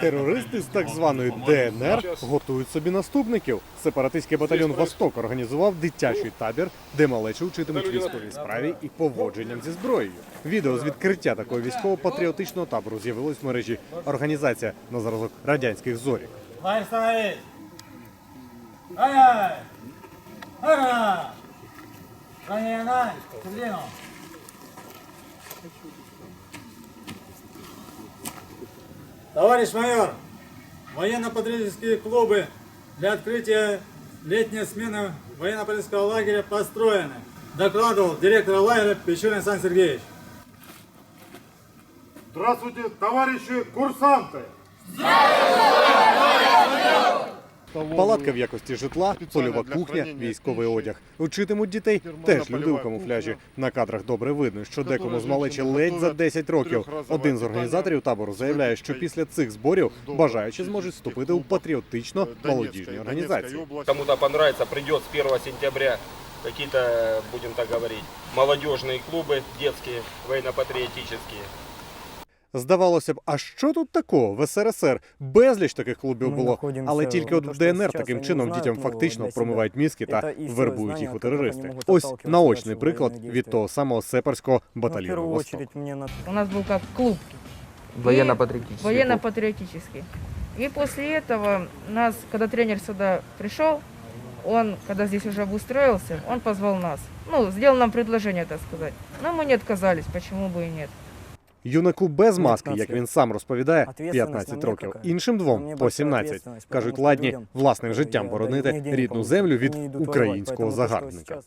Терористи з так званої ДНР готують собі наступників. Сепаратистський батальйон Восток організував дитячий табір, де малечі вчитимуть військовій справі і поводженням зі зброєю. Відео з відкриття такого військово-патріотичного табору з'явилось в мережі організація на зразок радянських зорік. Ай-ай! Товарищ майор, военно-патриотические клубы для открытия летней смены военно-патриотического лагеря построены. Докладывал директор лагеря Печурин Сан Сергеевич. Здравствуйте, товарищи курсанты! Палатка в якості житла, польова кухня, військовий одяг. Учитимуть дітей теж люди у камуфляжі. На кадрах добре видно, що декому з малечі ледь за 10 років. Один з організаторів табору заявляє, що після цих зборів бажаючі зможуть вступити у патріотично молодіжні організації. Кому-то понравится, придет с 1 сентября какие-то, будем так говорить, молодежные клубы детские, военно-патриотические. Здавалося б, а що тут такого? В СРСР безліч таких клубів Ми було, знаходимося але тільки от то, в що ДНР зараз таким вони чином знають, дітям ну, фактично для промивають мізки та Це істинне вербують їх у знання, терористи. які вони Ось можуть наочний отталкиваться приклад від воєнних від дій. того самого сеперського Ну, в батальйону первую «Восток». очередь мне на У нас был как клуб. Военно-патриотический. Военно-патриотический. И после этого нас, когда тренер сюда пришел, он, когда здесь уже обустроился, он позвал нас. Ну, сделал нам предложение, так сказать. Но мы не отказались, почему бы и нет. Юнаку без маски, як він сам розповідає, Ответственность 15 років. Іншим двом по большая 17. Кажуть, ладні власним життям боронити рідну землю від українського загарбника.